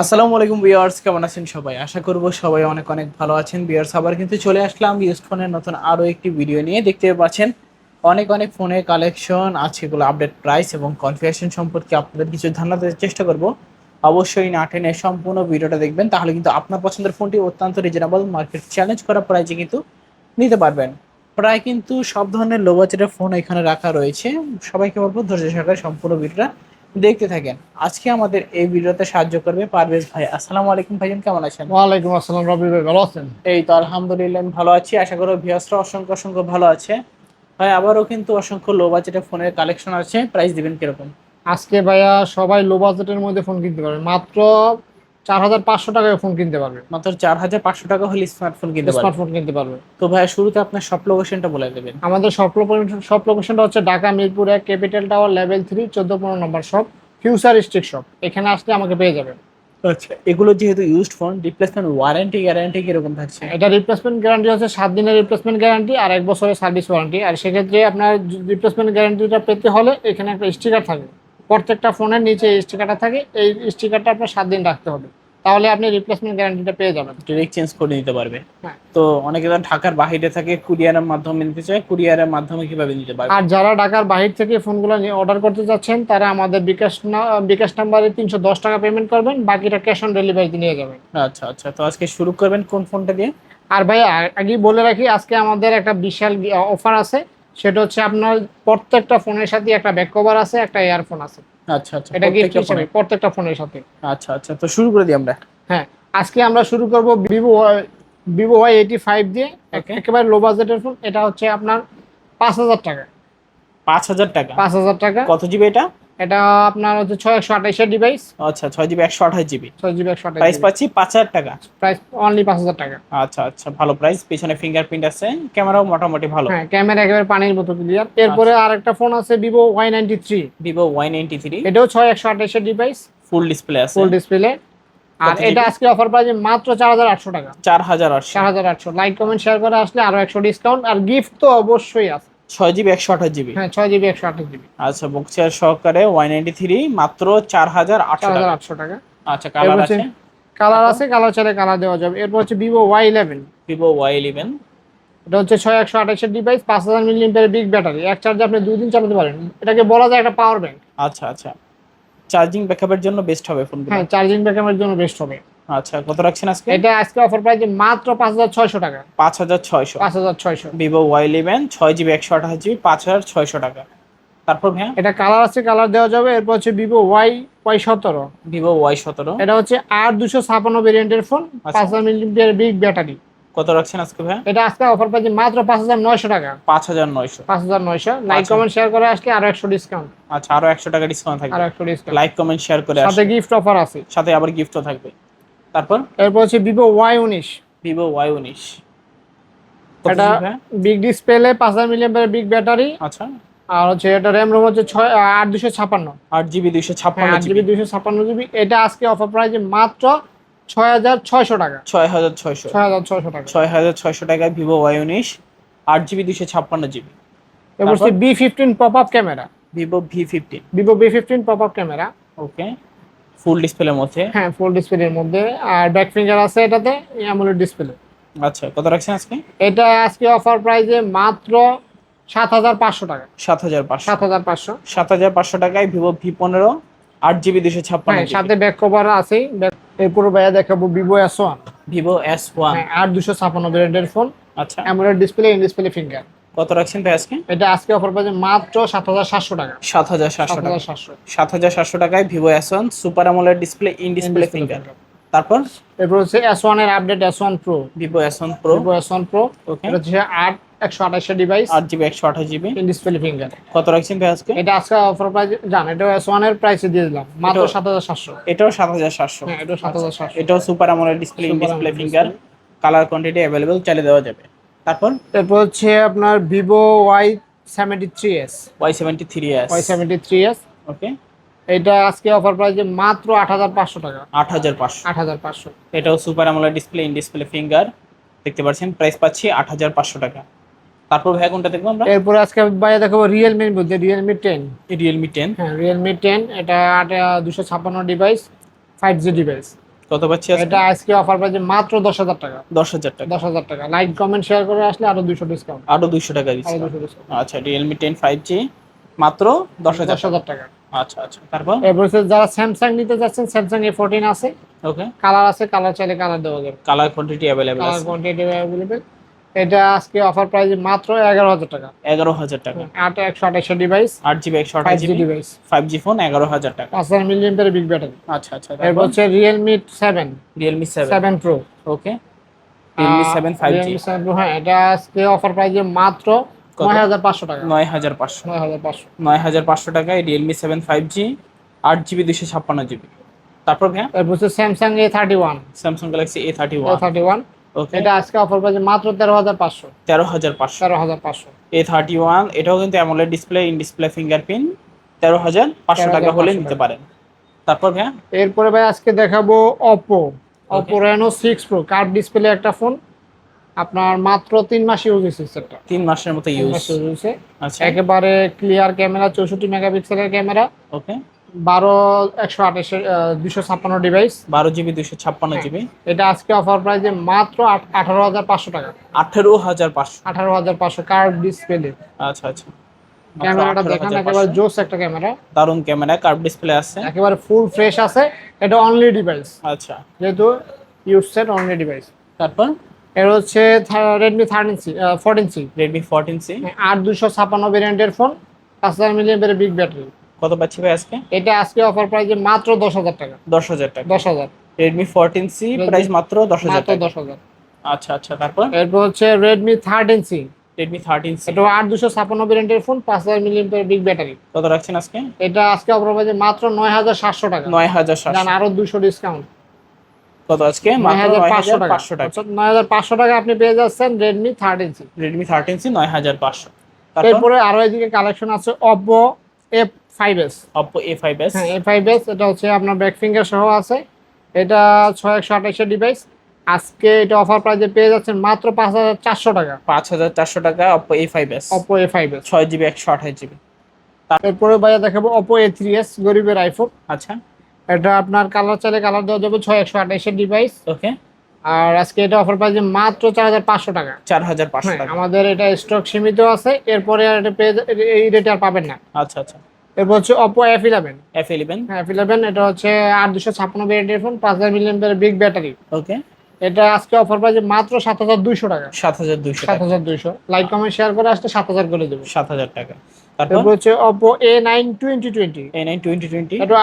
আসসালামু আলাইকুম ভিউয়ার্স, কেমন আছেন সবাই? আশা করব সবাই অনেক অনেক ভালো আছেন। ভিউয়ার্স, আবার কিন্তু চলে আসলাম ইউজ ফোনের নতুন আরও একটি ভিডিও নিয়ে। দেখতে পাচ্ছেন, অনেক অনেক ফোনের কালেকশন আছে, এগুলো আপডেট প্রাইস এবং কনফিগারেশন সম্পর্কে আপনাদের কিছু ধারণা দেওয়ার চেষ্টা করব। অবশ্যই না টেনে সম্পূর্ণ ভিডিওটা দেখবেন, তাহলে কিন্তু আপনার পছন্দের ফোনটি অত্যন্ত রিজনেবল মার্কেট চ্যালেঞ্জ করা প্রাইজে কিন্তু নিতে পারবেন। প্রায় কিন্তু সব ধরনের লো বাজেটের ফোন এখানে রাখা রয়েছে। সবাইকে বলব ধৈর্য সহকারে সম্পূর্ণ ভিডিওটা দেখতে থাকেন। আজকে আমাদের এই ভিডিওতে সাহায্য করবে পারভেজ ভাই। আসসালামু আলাইকুম ভাইজান কেমন আছেন? ওয়ালাইকুম আসসালাম রবি ভাই ভালো আছেন? এই তো আলহামদুলিল্লাহ আমি ভালো আছি। আশা করি ভিউয়ার্সরা অসংখ্য অসংখ্য ভালো আছে। ভাই আবারও কিন্তু অসংখ্য লো বাজেটের ফোনের কালেকশন আছে। প্রাইস দিবেন কীরকম? আজকে ভাইয়া সবাই লো বাজেটের মধ্যে ফোন কিনতে পারবেন মাত্র চার হাজার পাঁচশো টাকায় ফোন কিনতে পারবে। মাত্র চার হাজার পাঁচশো টাকা হলে স্মার্টফোন কিনতে পারবেন স্মার্টফোন কিনতে পারবে। তো ভাই শুরুতে আপনার সব লোকেশনটা বলে দেবেন। আমাদের সব লোকেশন সব লোকেশনটা হচ্ছে ঢাকা মিরপুর এক ক্যাপিটাল টাওয়ার লেভেল থ্রি চোদ্দ পনেরো নম্বর শপ ফিউচার স্ট্রিক শপ এখানে আসলে আমাকে পেয়ে যাবেন। আচ্ছা এগুলো যেহেতু used phone replacement warranty guarantee কীরকম থাকছে? এটা রিপ্লেসমেন্ট গ্যারান্টি হচ্ছে সাত দিনের রিপ্লেসমেন্ট গ্যারান্টি আর এক বছরের সার্ভিস ওয়ারেন্টি আর সেক্ষেত্রে আপনার রিপ্লেসমেন্ট গ্যারান্টিটা পেতে হলে এখানে একটা স্টিকার থাকে প্রত্যেকটা ফোনের নিচে এই স্টিকারটা থাকে এই স্টিকারটা আপনার সাত দিন রাখতে হবে। তাহলে আপনি রিপ্লেসমেন্ট গ্যারান্টিটা পেয়ে যাবেন। ডিরেক্ট চেঞ্জ করে নিতে পারবে। হ্যাঁ। তো অনেকে তো ঢাকার বাহিরে থাকে কুরিয়ারের মাধ্যমে নিতে চায় কুরিয়ারের মাধ্যমে কীভাবে নিতে পারবে? আর যারা ঢাকার বাহির থেকে ফোনগুলো অর্ডার করতে যাচ্ছেন তারা আমাদের বিকাশ না- বিকাশ নাম্বারে তিনশো দশ টাকা পেমেন্ট করবেন বাকিটা ক্যাশ অন ডেলিভারিতে নিয়ে যাবেন। আচ্ছা আচ্ছা। তো আজকে শুরু করবেন কোন ফোনটা দিয়ে? আর ভাই আগেই বলে রাখি আজকে আমাদের একটা বিশাল অফার আছে। সেটা হচ্ছে আপনার প্রত্যেকটা ফোনের সাথে একটা ব্যাক কভার আছে একটা ইয়ারফোন আছে। আচ্ছা আচ্ছা এটা গিফট হিসেবে প্রত্যেকটা ফোনের সাথে। আচ্ছা আচ্ছা তো শুরু করে দিই আমরা। হ্যাঁ আজকে আমরা শুরু করব Vivo Vivo Y eighty five দিয়ে একেবারে লো বাজেটের ফোন এটা হচ্ছে আপনার পাঁচ হাজার টাকা। পাঁচ হাজার টাকা। পাঁচ হাজার টাকা। কত জিবি এটা? এটা আপনার হচ্ছে ছয় একশো আঠাইশের ডিভাইস আচ্ছা ছয় জিবি একশো আঠাশ জিবি। ছয় জিবি একশো প্রাইস পাচ্ছি পাঁচ হাজার টাকা। প্রাইস অনলি পাঁচ হাজার টাকা। আচ্ছা আচ্ছা ভালো প্রাইস পিছনে ফিঙ্গারপ্রিন্ট আছে ক্যামেরাও মোটামুটি ভালো। হ্যাঁ ক্যামেরা একেবারে পানির মতো ক্লিয়ার এরপরে আচ্ছা। আরেকটা ফোন আছে Vivo Y ninety three Vivo Y ninety three এটাও ছয় একশো আঠাইশের ডিভাইস ফুল ডিসপ্লে আছে। ফুল ডিসপ্লে আর এটা আজকে অফার প্রাইস মাত্র চার হাজার আটশো টাকা। চার হাজার আটশো। চার হাজার আটশো। লাইক কমেন্ট শেয়ার করে আসলে আরও একশো ডিসকাউন্ট আর গিফট তো অবশ্যই আছে। ছয় জিবি একশো আঠাশ জিবি? হ্যাঁ ছয় জিবি একশো আঠাশ জিবি। আচ্ছা বক্সিয়ার সহকারে ওয়াই নাইনটি থ্রি মাত্র চার হাজার আটশো হাজার টাকা। আটশো টাকা। আচ্ছা কালার আছে? কালার আছে কালার চাইলে কালার দেওয়া যাবে। এরপর হচ্ছে Vivo Y eleven Vivo Y eleven এটা হচ্ছে ছয় একশো আঠাশের ডিভাইস পাঁচ হাজার মিলিমিটার বিগ ব্যাটারি এক চার্জে আপনি দুই দিন চালাতে পারেন। এটাকে বলা যায় একটা পাওয়ার ব্যাংক আচ্ছা আচ্ছা। চার্জিং ব্যাকআপের জন্য বেস্ট হবে ফোন হ্যাঁ চার্জিং ব্যাকআপের জন্য বেস্ট হবে। আচ্ছা কত রাখছেন আজকে? এটা আজকে অফার প্রাইস মাত্র পাঁচ হাজার ছয়শো টাকা। পাঁচ হাজার ছয়শো। পাঁচ হাজার ছয়শো। ভিভো ওয়াই ইলেভেন ছয় জিবি একশো আঠাশ জিবি পাঁচ হাজার ছয়শো টাকা। তারপর ভাইয়া? এটা কালার আছে কালার দেওয়া যাবে। এরপর হচ্ছে ভিভো ওয়াই ওয়াই সতেরো। ভিভো ওয়াই সতেরো। এটা হচ্ছে আর দুশো ছাপান্ন ভেরিয়েন্টের ফোন আচ্ছা। পাঁচ হাজার মিলিমিটার বিগ ব্যাটারি কত রাখছেন আজকে ভাইয়া? এটা আজকে অফার প্রাইস মাত্র পাঁচ হাজার নয়শো টাকা। পাঁচ হাজার নয়শো। পাঁচ হাজার নয়শো। লাইক। কমেন্ট শেয়ার করে আসলে আরও একশো ডিসকাউন্ট আচ্ছা আরও একশো টাকা ডিসকাউন্ট থাকবে। আরও একশো ডিসকাউন্ট লাইক কমেন্ট শেয়ার করে সাথে গিফট অফার আছে। সাথে আবার গিফটও থাকবে। তারপর? এরপর হচ্ছে ভিভো ওয়াই উনিশ। ভিভো ওয়াই উনিশ। এটা বিগ ডিসপ্লে পাঁচ হাজার মিলিয়ামের বিগ ব্যাটারি আচ্ছা। আর হচ্ছে এটা র্যাম রোম হচ্ছে ছয় আট দুশো ছাপান্ন। আট জিবি দুইশো হ্যাঁ ছাপ্পান্ন আট জিবি দুশো ছাপান্ন জিবি এটা আজকে অফার প্রাইস মাত্র ছয় হাজার ছয়শো টাকা। ছয় হাজার ছয়শো। ছয় হাজার ছয়শো টাকা। ছয় হাজার ছয়শো টাকায় ভিভো ওয়াই উনিশ আট জিবি দুইশো ছাপ্পান্ন জিবি এরপর হচ্ছে V fifteen pop up camera Vivo V fifteen Vivo V fifteen pop up camera okay full ডিসপ্লের মধ্যে? হ্যাঁ ফুল ডিসপ্লের মধ্যে। আর ব্যাক ফিঙ্গার আছে এটাতে অ্যামোলেড ডিসপ্লে আচ্ছা কত রাখছেন আজকে? এটা আজকে অফার প্রাইসে মাত্র সাত হাজার পাঁচশো টাকা। সাত হাজার পাঁচশো। সাত হাজার পাঁচশো। সাত হাজার পাঁচশো টাকায় ভিভো ভি পনেরো আট জিবি দুশো ছাপ্পান্ন হ্যাঁ সাথে ব্যাক কভার আছেই। এরপর ভাইয়া দেখাবো Vivo S one Vivo S one আট দুশো ছাপান্ন ব্র্যান্ডের ফোন আচ্ছা। AMOLED display in display finger কত রাখছেন ভাই আজকে? এটা আজকে অফার প্রাইসে মাত্র সাত হাজার সাতশো টাকা। সাত হাজার সাত সাতশো টাকা। হাজার সাতশো। সাত হাজার সাতশো টাকায় Vivo S one super AMOLED display in display finger তারপর? এরপর হচ্ছে ওয়ানের update S one pro Vivo Vivo S one pro okay এটা হচ্ছে আট একশো আঠাশের ডিভাইস আট জিবি একশো আঠাশ জিবি ইন ডিসপ্লে ফিঙ্গার কত রাখছেন ভাই আজকে? এটা আজকে অফার প্রাইস জান এটা ওয়ানের প্রাইসে দিয়ে দিলাম। মাত্র এটাও- সাত হাজার সাতশো। এটাও সাত হাজার সাতশো। হ্যাঁ এটা সাত হাজার সাতশো। এটাও super AMOLED display in display finger colour quantity available চালিয়ে দেওয়া যাবে। তারপর? এরপর হচ্ছে আপনার Vivo Y seventy three S Y seventy three S Y seventy three S okay. এটা আজকে অফার প্রাইসে মাত্র আট হাজার পাঁচশো টাকা। আট হাজার পাঁচশো। আট হাজার পাঁচশো। এটাও super AMOLED display in display finger দেখতে পাচ্ছেন প্রাইস পাচ্ছি আট হাজার পাঁচশো টাকা। তারপর ভাই কোনটা দেখব আমরা? এরপর আজকে বাইরে দেখাবো রিয়েলমির মধ্যে রিয়েলমি টেন রিয়েলমি টেন হ্যাঁ রিয়েলমি টেন এটা আট দুশো ছাপ্পান্ন ডিভাইস ফাইভ জি ডিভাইস কত পাচ্ছি এটা আজকে অফার পাচ্ছি মাত্র দশ হাজার টাকা। দশ হাজার টাকা। দশ হাজার টাকা। লাইক কমেন্ট শেয়ার করে আসলে আরও দুশো ডিসকাউন্ট আরও দুইশো টাকা ডিসকাউন্ট আচ্ছা রিয়েলমি টেন ফাইভ জি মাত্র দশ হাজার দশ হাজার টাকা। আচ্ছা আচ্ছা তারপর? এবার যারা স্যামসাং নিতে যাচ্ছেন স্যামসাং এ ফোরটিন আছে। ওকে কালার আছে কালার চাইলে কালার দেওয়া যাবে। Colour quantity available colour quantity available এটা আজকে অফার প্রাইস মাত্র এগারো হাজার টাকা। এগারো হাজার টাকা। আট একশো আঠাশশো ডিভাইস আট জিবি একশো ফাইভ আঠাশ G GB device five G phone এগারো হাজার টাকা। পাঁচ হাজার মিলিয়ন বিগ ব্যাটারি আচ্ছা আচ্ছা এরপর হচ্ছে Realme seven Realme seven seven pro okay Realme seven five G seven pro হ্যাঁ এটা আজকে অফার প্রাইসে মাত্র? নয় হাজার পাঁচশো টাকা। নয় হাজার পাঁচশো। নয় হাজার পাঁচশো। নয় হাজার পাঁচশো টাকায় রিয়েলমি সেভেন ফাইভ জি আট জিবি দুশো ছাপ্পান্ন জিবি। তারপর হ্যাঁ এরপর হচ্ছে Samsung A thirty one Samsung Galaxy A thirty one thirty one এটা আজকে অফার প্রাইসে মাত্র তেরো হাজার পাঁচশো। তেরো হাজার পাঁচশো। তেরো হাজার পাঁচশো। এ থার্টি ওয়ান এটাও কিন্তু AMOLED display in display fingerprint তেরো হাজার পাঁচশো টাকা হলে নিতে পারেন। তারপর হ্যাঁ এরপরে ভাই আজকে দেখাবো Oppo Oppo Reno six pro curve display একটা ফোন আপনার মাত্র তিন মাস ইউজ হয়েছে সেটটা। তিন মাসের মতো ইউজ হয়েছে। আচ্ছা। একেবারে ক্লিয়ার ক্যামেরা চৌষট্টি মেগাপিক্সেলের ক্যামেরা ওকে বারো একশো আঠাশের দুশো ছাপ্পান্ন ডিভাইস বারো জিবি দুশো ছাপ্পান্ন হ্যাঁ। জিবি। এটা আজকে অফার প্রাইসে মাত্র আঠারো হাজার পাঁচশো টাকা। আঠেরো হাজার পাঁচশো। আঠারো হাজার পাঁচশো কার্ভ ডিসপ্লে আচ্ছা আচ্ছা। ক্যামেরাটা দেখেন একেবারে জোস একটা ক্যামেরা দারুণ ক্যামেরা কার্ভ ডিসপ্লে আছে। একেবারে ফুল ফ্রেশ আছে। এটা অনলি ডিভাইস আচ্ছা। যেহেতু ইউজ সেট অনলি ডিভাইস তারপর? এর হচ্ছে Redmi thirteen C fourteen C Redmi fourteen C আট দুশো ছাপান্ন ভেরিয়েন্টের ফোন পাঁচ হাজার মিলিয়ন বিগ ব্যাটারি কত পাচ্ছি ভাই আজকে? এটা আজকে অফার প্রাইসে মাত্র 10000 টাকা। 10000 টাকা। 10000 Redmi 14C প্রাইস মাত্র 10000 মাত্র 10000 আচ্ছা আচ্ছা তারপর? এরপর হচ্ছে Redmi 13C Redmi 13C এটা 8256 রেন্টের ফোন 5000 মিলিঅ্যাম্পিয়ার বিগ ব্যাটারি কত রাখছেন আজকে? এটা আজকে অফার প্রাইসে মাত্র 9700 টাকা। 9700 জান আরও 200 ডিসকাউন্ট কত আজকে? মাত্র 9500 টাকা। 9500 টাকা। আপনি পেয়ে যাচ্ছেন Redmi 13C Redmi 13C 9500 তারপরে? আরও এদিকে কালেকশন আছে Oppo F 5s Oppo A5s হ্যাঁ A5s এটা হচ্ছে আপনার ব্যাক ফিঙ্গার সহ আছে। এটা 6128 এর ডিভাইস আজকে এটা অফার প্রাইসে পেয়ে যাচ্ছেন মাত্র 5400 টাকা। 5400 টাকা Oppo A5s Oppo A5s 6GB 128GB তারপরে ভাইয়া দেখাবো Oppo A3s গরিবের আইফোন আচ্ছা। এটা আপনার কালার চলে কালার দেওয়া যাবে 6128 এর ডিভাইস ওকে। আর আজকে এটা অফার প্রাইসে মাত্র 4500 টাকা। 4500 হ্যাঁ, টাকা। আমাদের এটা স্টক সীমিত আছে। এরপরে আর এটা পেয়ে এই রেটে আর পাবেন না। আচ্ছা আচ্ছা। এরপর হচ্ছে Oppo F11 F11 F eleven এটা হচ্ছে 8256 এর ফোন পাঁচ হাজার মিলিয়ন বিগ ব্যাটারি ওকে এটা আজকে অফার প্রাইসে মাত্র 7200 টাকা। 7200 7200 লাইক কমেন্ট শেয়ার করে আসতে 7000 করে সাত হাজার টাকা। তারপর? হচ্ছে Oppo এটা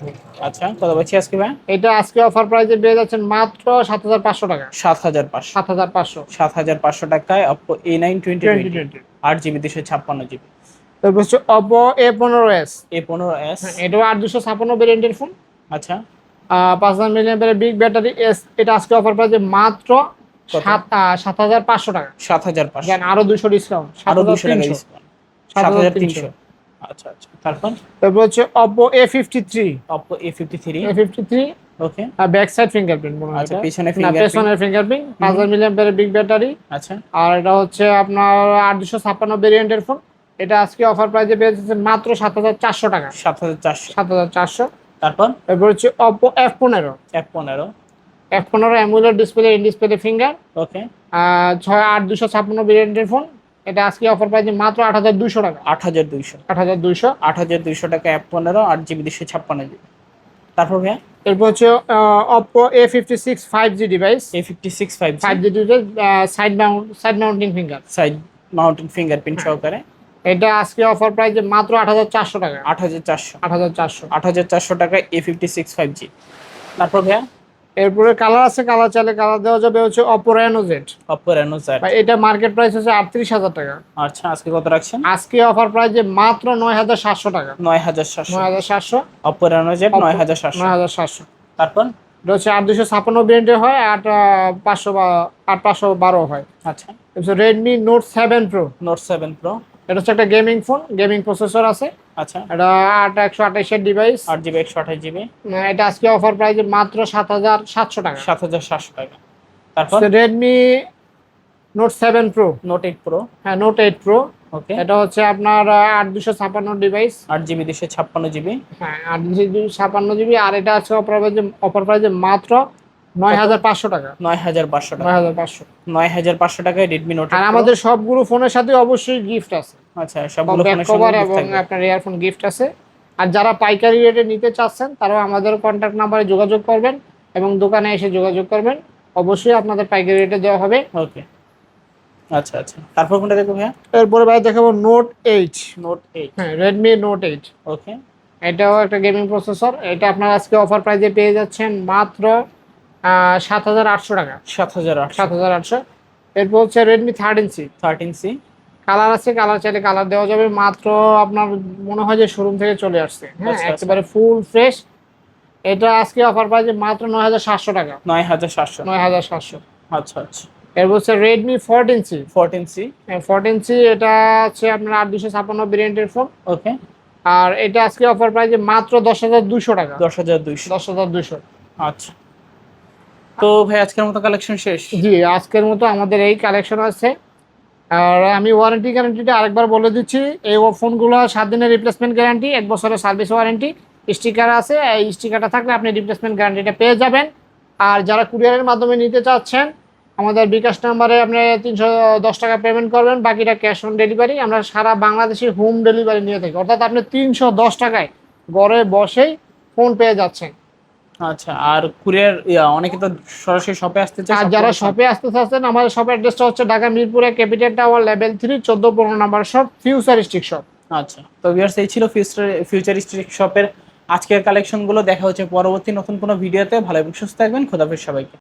ফোন আচ্ছা কত বলছি আজকে ভাই? এটা আজকে অফার প্রাইসে পেয়ে যাচ্ছেন মাত্র 7500 টাকা। 7500 7500 7500 টাকায় Oppo জিবি 2020 8GB জিবি। তারপর হচ্ছে অপো এ পনেরো এস এ পনেরো এস এটাও আট দুশো ছাপ্পান্ন ভেরিয়েন্টের ফোন আচ্ছা। পাঁচ হাজার মিলিয়ন বিগ ব্যাটারি এস এটা আজকে অফার প্রাইজে মাত্র সাত হাজার পাঁচশো টাকা। সাত হাজার পাঁচশো। আরও দুশো ডিসকাউন্ট আরও দুশো সাত হাজার তিনশো। আচ্ছা আচ্ছা। তারপর? তারপর হচ্ছে Oppo A fifty three Oppo A fifty three A fifty three okay. Back side fingerprint মনে হয় আচ্ছা পিছনে না পেছনের ফিঙ্গারপ্রিন্ট বিগ ব্যাটারি আচ্ছা। আর এটা হচ্ছে আপনার আট দুশো ছাপ্পান্ন ভেরিয়েন্টের ফোন এটা আজকে অফার প্রাইজে পেয়ে যাচ্ছে মাত্র সাত হাজার চারশো টাকা। সাত হাজার চারশো। সাত হাজার চারশো। তারপর? এরপর হচ্ছে অপো এফ পনেরো। এক পনেরো। এফ পনেরো AMOLED display in display finger okay ছয় আট দুশো ছাপ্পান্ন ভেরিয়েন্টের ফোন এটা আজকে অফার প্রাইজে মাত্র আট হাজার দুশো টাকা। আট হাজার দুইশো। আট হাজার দুইশো। আট হাজার দুইশো টাকা এক পনেরো আট জিবি দুশো ছাপ্পান্ন জিবি। তারপর ভাইয়া? এরপর হচ্ছে Oppo A fifty six five G device A fifty six five five G device side mount side mounting finger side mountain fingerprint সহকারে। এটা আজকে অফার প্রাইজে মাত্র আট হাজার চারশো টাকা। আট হাজার চারশো। আট হাজার চারশো। আট হাজার চারশো টাকা A fifty six five G তারপর ভাইয়া? এরপরে কালার আছে কালার চাইলে কালার দেওয়া যাবে হচ্ছে Oppo Reno Z Oppo Reno sir এটা মার্কেট প্রাইস হচ্ছে আটত্রিশ হাজার টাকা। আচ্ছা আজকে কত রাখছেন? আজকে অফার প্রাইসে মাত্র নয় হাজার সাতশো টাকা। নয় হাজার সাতশো। নয় হাজার সাতশো। অপো রেনো জেড নয় হাজার সাতশো। নয় হাজার সাতশো। তারপর? এটা হচ্ছে আট দুশো ছাপ্পান্ন ব্র্যান্ডের হয় আট পাঁচশো বা- আট পাঁচশো বারো হয়। আচ্ছা। Redmi Note seven pro Note seven pro এটা হচ্ছে একটা গেমিং ফোন গেমিং প্রসেসর আছে। আচ্ছা। এটা আট একশো আঠাশের ডিভাইস আট জিবি একশো আঠাশ জিবি। এটা আজকে অফার প্রাইসে মাত্র সাত হাজার সাতশো টাকা। সাত হাজার সাতশো টাকা। তারপর? Redmi Note seven pro Note eight pro হ্যাঁ নোট এইট প্রো ওকে এটা হচ্ছে আপনার আট দুশো ছাপান্ন ডিভাইস আট জিবি দুশো ছাপ্পান্ন জিবি। হ্যাঁ আট দুশো ছাপান্ন জিবি। আর এটা আছে অফার প্রাইজে অফার প্রাইজে মাত্র নয় হাজার পাঁচশো টাকা। নয় হাজার পাঁচশো টাকা। নয় হাজার পাঁচশো। নয় হাজার পাঁচশো টাকায় রেডমি নোট আর আমাদের সবগুলো ফোনের সাথে অবশ্যই গিফট আছে। আচ্ছা সবগুলো ফোনের কভার এবং আপনার ইয়ারফোন গিফট আছে। আর যারা পাইকারি রেটে নিতে চাচ্ছেন তারাও আমাদের কন্ট্যাক্ট নাম্বারে যোগাযোগ করবেন এবং দোকানে এসে যোগাযোগ করবেন। অবশ্যই আপনাদের পাইকারি রেটে দেওয়া হবে। ওকে। আচ্ছা আচ্ছা। তারপর কোনটা দেখো ভাইয়া? এরপরে ভাই দেখাবো নোট এইট নোট এইট হ্যাঁ রেডমি নোট এইট ওকে। এটাও একটা গেমিং প্রসেসর এটা আপনার আজকে অফার প্রাইজে পেয়ে যাচ্ছেন মাত্র সাত হাজার আটশো টাকা। সাত হাজার সাত হাজার আটশো। এরপর হচ্ছে Redmi thirteen C thirteen C colour আছে কালার চাইলে কালার দেওয়া যাবে মাত্র আপনার মনে হয় যে শোরুম থেকে চলে আসছে। হ্যাঁ। একেবারে ফুল ফ্রেশ এটা আজকে অফার প্রাইজে মাত্র নয় হাজার সাতশো টাকা। নয় হাজার সাতশো। নয় হাজার সাতশো। আচ্ছা আচ্ছা। এরপর হচ্ছে Redmi fourteen C fourteen C fourteen C এটা হচ্ছে আপনার আট দুশো ছাপ্পান্ন ভেরিয়েন্টের ফোন ওকে আর এটা আজকে অফার প্রাইজে মাত্র দশ হাজার দুশো টাকা। দশ হাজার দুইশো। দশ হাজার দুশো আচ্ছা। তো ভাই, আজকের মতো কালেকশন শেষ? জি, আজকের মতো আমাদের এই কালেকশন আছে। আর আমি ওয়ারেন্টি গ্যারান্টিটা আরেকবার বলে দিচ্ছি, এই ফোনগুলো সাত দিনের রিপ্লেসমেন্ট গ্যারান্টি এক বছরের সার্ভিস ওয়ারেন্টি স্টিকার আছে, এই স্টিকারটা থাকলে আপনি রিপ্লেসমেন্ট গ্যারান্টিটা পেয়ে যাবেন। আর যারা কুরিয়ারের মাধ্যমে নিতে চাচ্ছেন, আমাদের বিকাশ নাম্বারে আপনি তিনশো দশ টাকা পেমেন্ট করবেন, বাকিটা ক্যাশ অন ডেলিভারি আমরা সারা বাংলাদেশে হোম ডেলিভারি নিয়ে থাকি। অর্থাৎ আপনি তিনশো দশ টাকায় ঘরে বসেই ফোন পেয়ে যাচ্ছেন। আচ্ছা আর কুরিয়ার অনেকে তো সরাসরি শপে আসতে চায় আর যারা শপে আসতে চাচ্ছেন আমাদের শপের অ্যাড্রেসটা হচ্ছে ঢাকা মিরপুরে ক্যাপিটাল টাওয়ার লেভেল থ্রি চোদ্দ পনেরো number shop future stick shop আচ্ছা তো ভিউয়ার্স এই ছিল ফিউচার ফিউচারিস্টিক শপের আজকের কালেকশনগুলো দেখা হচ্ছে পরবর্তী নতুন কোনো ভিডিওতে ভালো এবং সুস্থ থাকবেন খোদাফেজ সবাইকে।